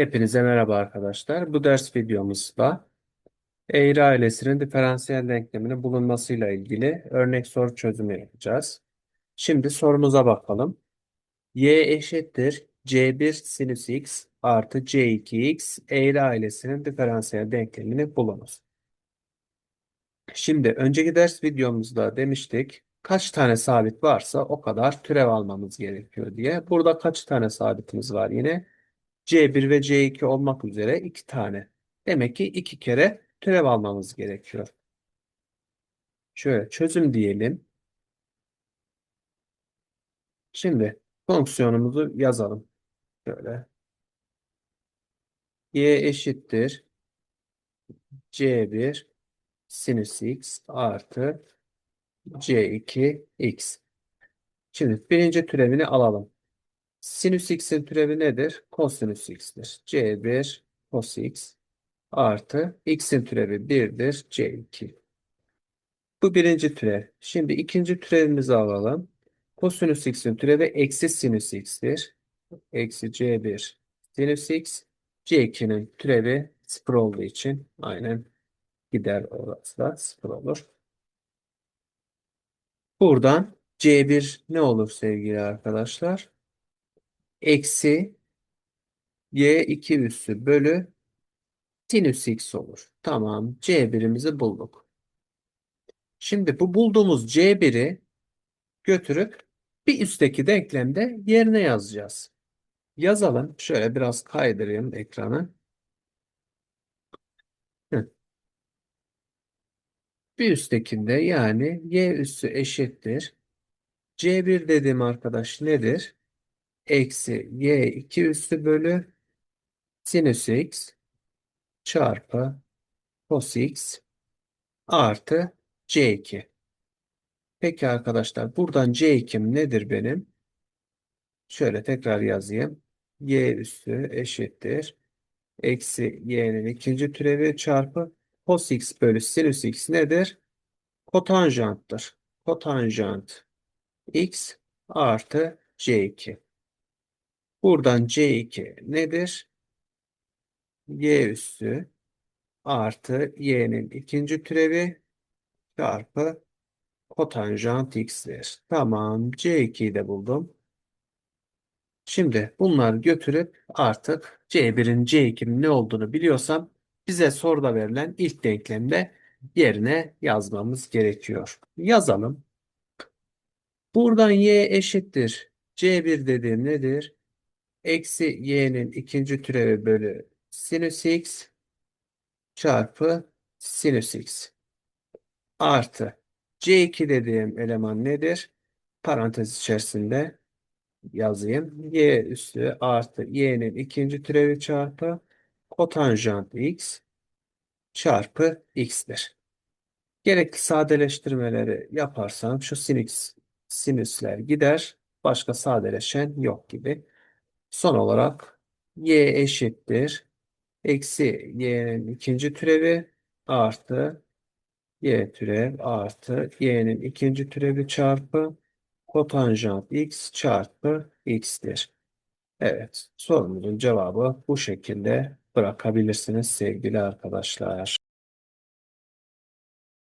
Hepinize merhaba arkadaşlar. Bu ders videomuzda eğri ailesinin diferansiyel denkleminin bulunmasıyla ilgili örnek soru çözümü yapacağız. Şimdi sorumuza bakalım. y eşittir c1 sinüs x artı c2x eğri ailesinin diferansiyel denklemini bulunuz. Şimdi önceki ders videomuzda demiştik kaç tane sabit varsa o kadar türev almamız gerekiyor diye. Burada kaç tane sabitimiz var yine? C1 ve C2 olmak üzere iki tane. Demek ki iki kere türev almamız gerekiyor. Şöyle çözüm diyelim. Şimdi fonksiyonumuzu yazalım. Şöyle. Y eşittir C1 sinüs x artı C2 x. Şimdi birinci türevini alalım. Sinüs x'in türevi nedir? Kosinüs x'tir. C1 cos x artı x'in türevi 1'dir. C2. Bu birinci türev. Şimdi ikinci türevimizi alalım. Kosinüs x'in türevi eksi sinüs x'tir. Eksi c1 sinüs x. c2'nin türevi 0 olduğu için aynen gider orası da 0 olur. Buradan c1 ne olur sevgili arkadaşlar? Eksi y2 üssü bölü sinüs x olur. Tamam c1'imizi bulduk. Şimdi bu bulduğumuz c1'i götürüp bir üstteki denklemde yerine yazacağız. Yazalım. Şöyle biraz kaydırayım ekranı. Bir üsttekinde yani y üssü eşittir. C1 dediğim arkadaş nedir? Eksi y2 üssü bölü sinüs x çarpı cos x artı c2. Peki arkadaşlar buradan c2'm nedir benim? Şöyle tekrar yazayım. y üssü eşittir. Eksi y'nin ikinci türevi çarpı cos x bölü sinüs x nedir? Kotanjanttır. Kotanjant x artı c2. Buradan c2 nedir? y üssü artı y'nin ikinci türevi çarpı kotanjant x'tir. Tamam. c2'yi de buldum. Şimdi bunları götürüp artık C1'in C2'nin ne olduğunu biliyorsam bize soruda verilen ilk denklemde yerine yazmamız gerekiyor. Yazalım. Buradan y eşittir. C1 dediğim nedir? Eksi y'nin ikinci türevi bölü sinüs x çarpı sinüs x artı C2 dediğim eleman nedir? Parantez içerisinde yazayım. Y üstü artı y'nin ikinci türevi çarpı kotanjant x çarpı x'tir. Gerekli sadeleştirmeleri yaparsam şu sinüs, sinüsler gider. Başka sadeleşen yok gibi. Son olarak y eşittir. Eksi y'nin ikinci türevi artı y türev artı y'nin ikinci türevi çarpı kotanjant x çarpı x'tir. Evet, sorumuzun cevabı bu şekilde bırakabilirsiniz sevgili arkadaşlar.